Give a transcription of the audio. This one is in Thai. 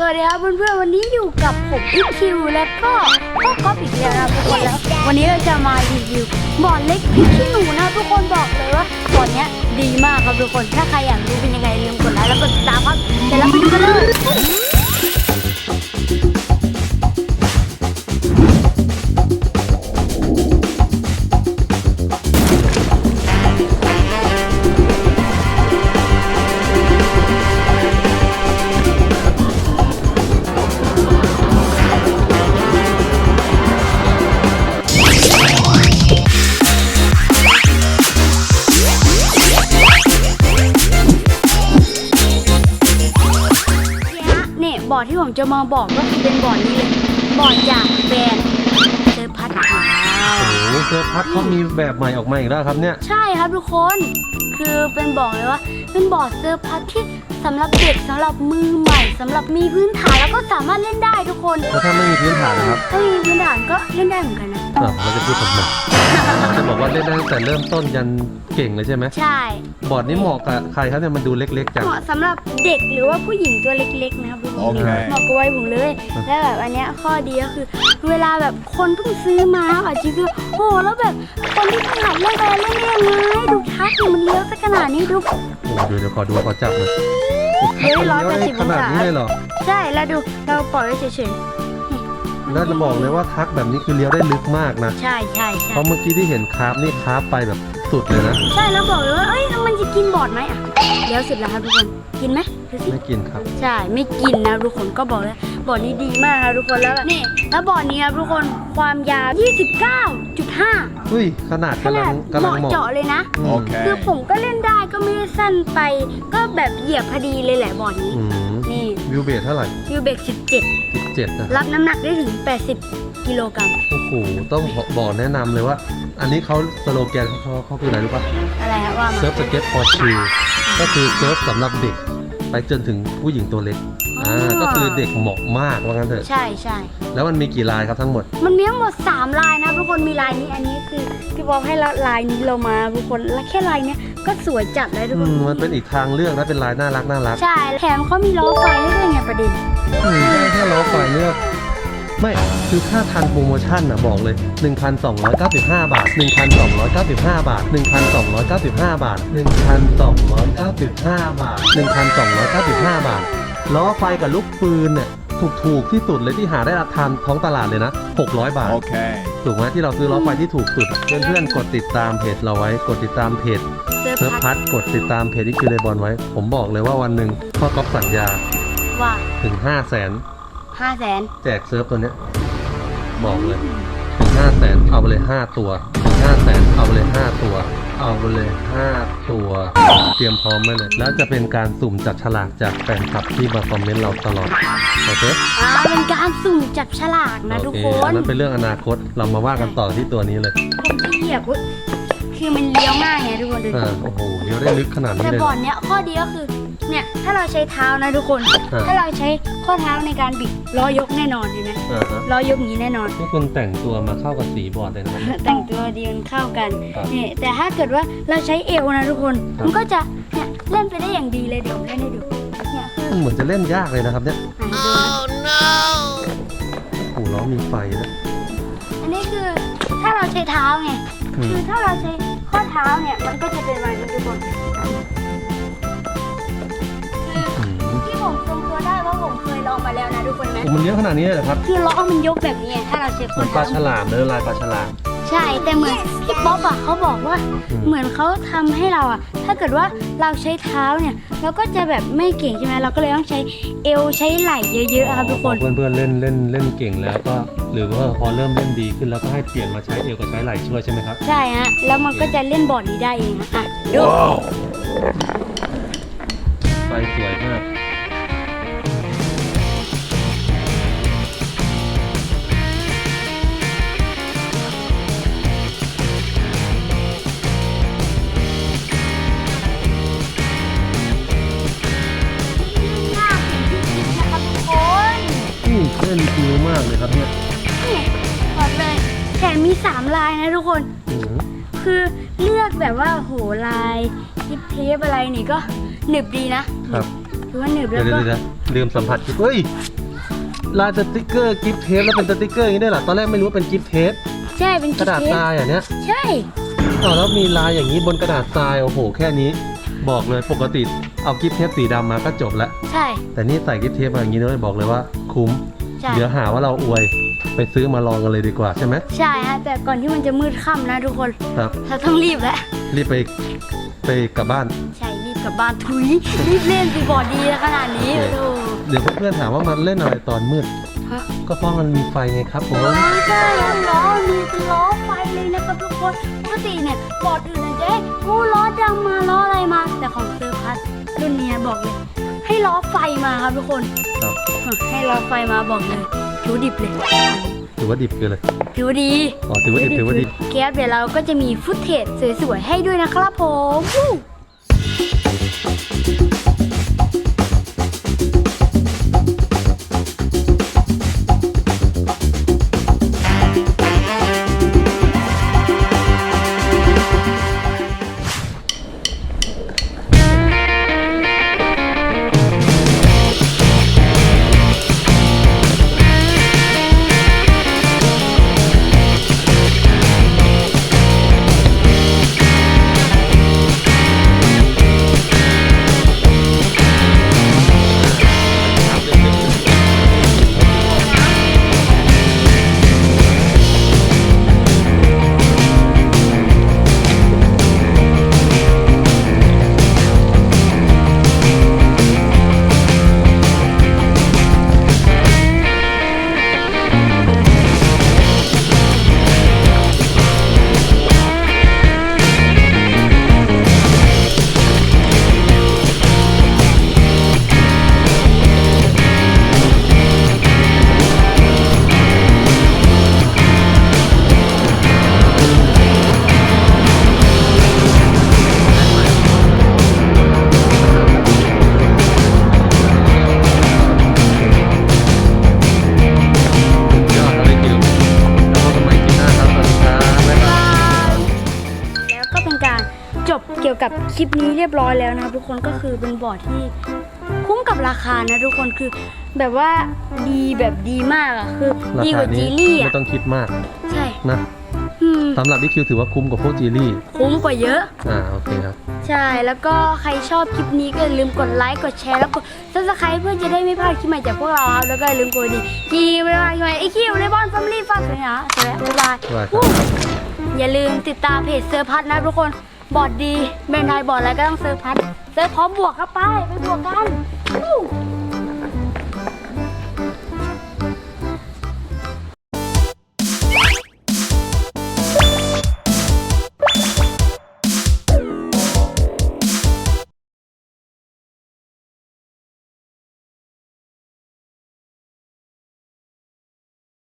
สวัสดีครับเพื่อนๆวันนี้อยู่กับผมอีคิวและก็พ่อก๊อฟอีกแล้วนะทุกคนแล้ววันนี้เราจะมารีวิวบอร์ดเล็กพริกขี้หนูนะทุกคนบอกเลยว่าบอร์ดเนี้ยดีมากครับทุกคนถ้าใครอยากรู้เป็นยังไงอย่าลืมกดไลค์แล้วกดติดตามครับเดี๋ยวเราไปดูกันเลย ที่ผมจะมาบอกก็คือเป็นบอร์ดนี้เลยบอร์ดจากแบรนด์เซอร์พัทขาวโอ้โหเซอร์พัทเขามีแบบใหม่ออกมาอีกแล้วครับเนี่ย ใช่ครับทุกคน คือเป็นบอกเลยว่าเป็นบอร์ดเซอร์พัทที่สำหรับเด็กสำหรับมือใหม่สำหรับมีพื้นฐานแล้วก็สามารถเล่นได้ทุกคนแล้วถ้าไม่มีพื้นฐานนะครับถ้ามีพื้นฐานก็เล่นได้เหมือนกันนะอะเราจะพูดทำไมจะบอกว่าเล่นได้ตั้งแต่เริ่มต้นยันเก่งเลยใช่ไหมใช่บอร์ดนี้เหมาะกับใครครับเนี่ยมันดูเล็กๆจังเหมาะสำหรับเด็กหรือว่าผู้หญิงตัวเล็กๆนะครับทุกคนโอเคเหมาะกับวัยผมเลยและแบบอันเนี้ยข้อดีก็คือ เวลาแบบคนเพิ่งซื้อมาอาจจะคือโอ้โหแล้วแบบคนที่เพิ่งหัดเล่นไปเล่นได้ยังไงดูทักเนี่ยมันเลี้ยวสักขนาดนี้ดูโอ้โหเดี๋ยวเดี๋ยวขอดูขอจับหน่อยเฮ้ยร้อยแปดสิบขนาดนี้เลยเหรอ ใช่แล้วดูเราปล่อยไว้เฉยแล้วจะบอกเลยว่าทักแบบนี้คือเลี้ยวได้ลึกมากนะ ๆใช่ใช่เพใช่ราะเมื่อกี้ที่เห็นคราฟนี่คราฟไปแบบสุดเลยนะ ใช่แล้วบอกเลยว่าเอ้ยมันจะกินบอร์ดไหมอะเลี้ยวสุดแล้วครับทุกคนกินไหมดูสิ ไม่กินครับ ใช่ไม่กินนะทุกคนก็บอกเลย บ่อนี้ดีมากนะทุกคนแล้วแบบนี่แล้วบ่อนี้ครับทุกคนความยาว 29.5เฮ้ยขนาดขกำลันางดกำเหลังมาะเหมาะ เจาะเลยนะ โอเค คือผมก็เล่นได้ก็ไม่ได้สั้นไป ก็แบบเหยียบพอดีเลยแหละบ่อนี้ อืมนี่วิวเบสเท่าไหร่ยูเบก17 17 นะรับน้ำหนักได้ถึง 80 กิโลกรัมโอ้โห ต้องบอกแนะนำเลยว่า อันนี้เขาสโลแกนเขาเขาคืออะไรรู้ปะอะไรครับว่ามา เซิร์ฟสเก็ตพอชิลก็คือเซิร์ฟสำหรับเด็ก ไปจนถึงผู้หญิงตัวเล็ก อ่าก็คือเด็กเหมาะมากว่างั้นเถอะใช่ใช่แล้วมันมีกี่ลายครับทั้งหมด มันมีทั้งหมด 3 ลายนะทุกคนมีลายนี้อันนี้คือพี่บอกให้ละลายนี้เรามาทุกคนและแค่ลายเนี้ยก็สวยจัดเลยทุกอืคนมมันเป็นอีกทางเลือกนะเป็นลายน่ารักน่ารักใช่แถมเขามีล้อไฟให้ด้วยไงประเด็นอืมแค่แค่ล้อไฟเนี่ยไม่คือค่าทันโปรโมชั่นนะบอกเลย 1,295 บาท 1,295 บาท 1,295 บาท 1,295 บาท 1,295 บาท ล้อไฟกับลูกปืนเนี่ยถูกถูกๆที่สุดเลยที่หาได้ราคาท้องตลาดเลยนะ 600 บาท Okay. ถูกไหมที่เราซื้อล้อไฟที่ถูกสุดเพื่อนๆกดติดตามเพจเราไว้ กดติดตามเพจเสื้อเซิร์ฟพัพัดดกดติดตามเพจที่คือเลบอลไว้ ผมบอกเลยว่าวันหนึ่งพ่อก๊อฟสัญญาว่าถึง 5 0 0แสน5 0 0แสนแจกเซิร์ฟตัวเนี้ยบอกเลยถึง 5 0 0แสนเอาไปเลย 5 ตัวถึง5 0 0แสนเอาไปเลย 5 ตัว เอาไปเลย 5 ตัว เตรียมพร้อมไว้เลย แล้วจะเป็นการสุ่มจับฉลากจากแฟนคลับที่มาคอมเมนต์เราตลอด โอเคอ่าเป็นการสุ่มจับฉลากนะโอทุกเคคนอันนั้นเป็นเรื่องอนาคต เรามาว่ากันต่อที่ตัวนี้เลยผมจะเหยียบอุ๊ย คือมันเลี้ยวง่ายไงทุกคนดูอ่าโอ้โหเลี้ยวได้ลึกขนาดนี้แต่เลยบอร์ดเนี้ยข้อดีก็คือ เนี่ยถ้าเราใช้เท้านะทุกคน อ่า ถ้าเราใช้ข้อเท้าในการบิดล้อยกแน่นอนเห็นไหมอ่าฮะล้อยกอย่างนี้แน่นอนนี่คุณแต่งตัวมาเข้ากับสีบอร์ดเลยนะครับ แต่งตัวดีมันเข้ากันครับนี่แต่ถ้าเกิดว่าเราใช้เอวนะทุกคน ครับ มันก็จะเนี่ยเล่นไปได้อย่างดีเลยเดี๋ยวผมเล่นให้ดูเนี่ยคือมันเหมือนจะเล่นยากเลยนะครับเนี่ยอ่านดูนะโอ้โหล้อมีไฟนะอันนี้คือถ้าเราใช้เท้าไง อืมคือถ้าเราใช้ ข้อเท้าเนี่ยมันก็จะเป็นแบบนี้ทุกคนอืมที่ผมทรงตัวได้เพราะผมเคยลองมาแล้วนะทุกคนนะโอ้มันเลี้ยวขนาดนี้เลยเหรอครับ คือล้อมันยกแบบนี้ไงถ้าเราใช้เหข้มืออนปลาเท้าฉลามเลยลายปลาฉลาม ใช่แต่เหมือนพี่ป๊อปอะเขาบอกว่าอืมเหมือนเขาทำให้เราอะถ้าเกิดว่าเราใช้เท้าเนี่ย เราก็จะแบบไม่เก่งใช่ไหมเราก็เลยต้องใช้เอวใช้ไหล่เยอะๆอะครับทุกคนพอเพื่อนๆเล่นเล่นเล่นเก่งแล้วก็หรือว่าพอเริ่มเล่นดีขึ้นแล้วก็ให้เปลี่ยนมาใช้เอวกับใช้ไหล่ช่วยใช่ไหมครับ ใช่ฮะ แล้วมันก็จะเล่นบอร์ดนี้ได้เองอะอะดูไฟสวยมาก มมีสามลายนะทุกคนอืมคือเลือกแบบว่าโหลายทิปเทปอะไรนี่ก็หนึบดีนะครับหรือว่าหนึบเดี๋แล้ยววเดี๋ยวก็เดี๋ยวลืมสัมผัสกิฟเฮ้ยลายสติกเกอร์กิฟเทปแล้วเป็นสติกเกอร์อย่างนี้ได้เหรอตอนแรกไม่รู้ว่าเป็นกิฟเทปใช่เป็นกระดาษเทปทรายอะเนี้ยใช่อ๋อแล้วมีลายอย่างนี้บนกระดาษทรายโอ้โห แค่นี้ บอกเลยปกติเอากิฟเทปสีดำมาก็จบแล้วใช่แต่นี่ใส่กิฟเทปมาอย่างนี้เลยบอกเลยว่าคุ้ม ใช่เดี๋ยวหาว่าเราอวย ไปซื้อมาลองกันเลยดีกว่าใช่ไหมใช่ฮะแต่ก่อนที่มันจะมืดค่ำนะทุกคนครับเราต้องรีบแล้วรีบไปไปกลับบ้าน ใช่รีบกลับบ้านทุยรีบเล่นสิบอร์ดดีขนาดนี้โอเคโอ้เดี๋ยวเพื่อนๆถามว่ามันเล่นอะไรตอนมืดฮะก็เพราะมันมีไฟไงครับผมใช่ล้อมีเป็นล้อไฟเลยนะครับทุกคนปกติเนี่ยบอร์ดอื่นนะเจ๊กูล้อดำมาล้ออะไรมา แต่ของเซอร์พัสรุ่นเนี้ยบอกเลยให้ล้อไฟมาครับทุกคนครับให้ล้อไฟมาบอกเลย ผิวดิบเลยถือว่าดิบคือเลยผิวดีอ๋อถือว่าดิบถือว่าดิบแก๊ปเดี๋ยวเราก็จะมีฟุตเทจสวยๆให้ด้วยนะครับผม กี่ยวกับคลิปนี้เรียบร้อยแล้วนะครับทุกคนก็คือเป็นบอร์ดที่คุ้มกับราคานะทุกคนคือแบบว่าดีแบบดีมากอะคือราดีกคาว่าจีนี้ลี่ไม่อะต้องคิดมากใช่นะอืมสำหรับดิคิวถือว่าคุ้มกับพวกจีรี่คุ้มกว่าเยอะ อ่าโอเคครับ ใช่ แล้วก็ใครชอบคลิปนี้ก็อย่าลืมกดไลค์กดแชร์แล้วกดซับสไครต์เพื่อจะได้ไม่พลาดคลิปใหม่จากพวกเราครับแล้วก็อย่าลืมกดดีกีเวลาใหม่ไอคิวในบอลซัมลี่ฝากเลยนะสวัสดีบ๊ายบายบ๊ายบายครับวู้อย่าลืมติดตามเพจเซอร์พัทนะทุกคน บอร์ดดีแมนไทยบอร์ดอะไรก็ต้องเซอร์พัดเซอร์พร้อมบวกครับไปไปบวกกันวู้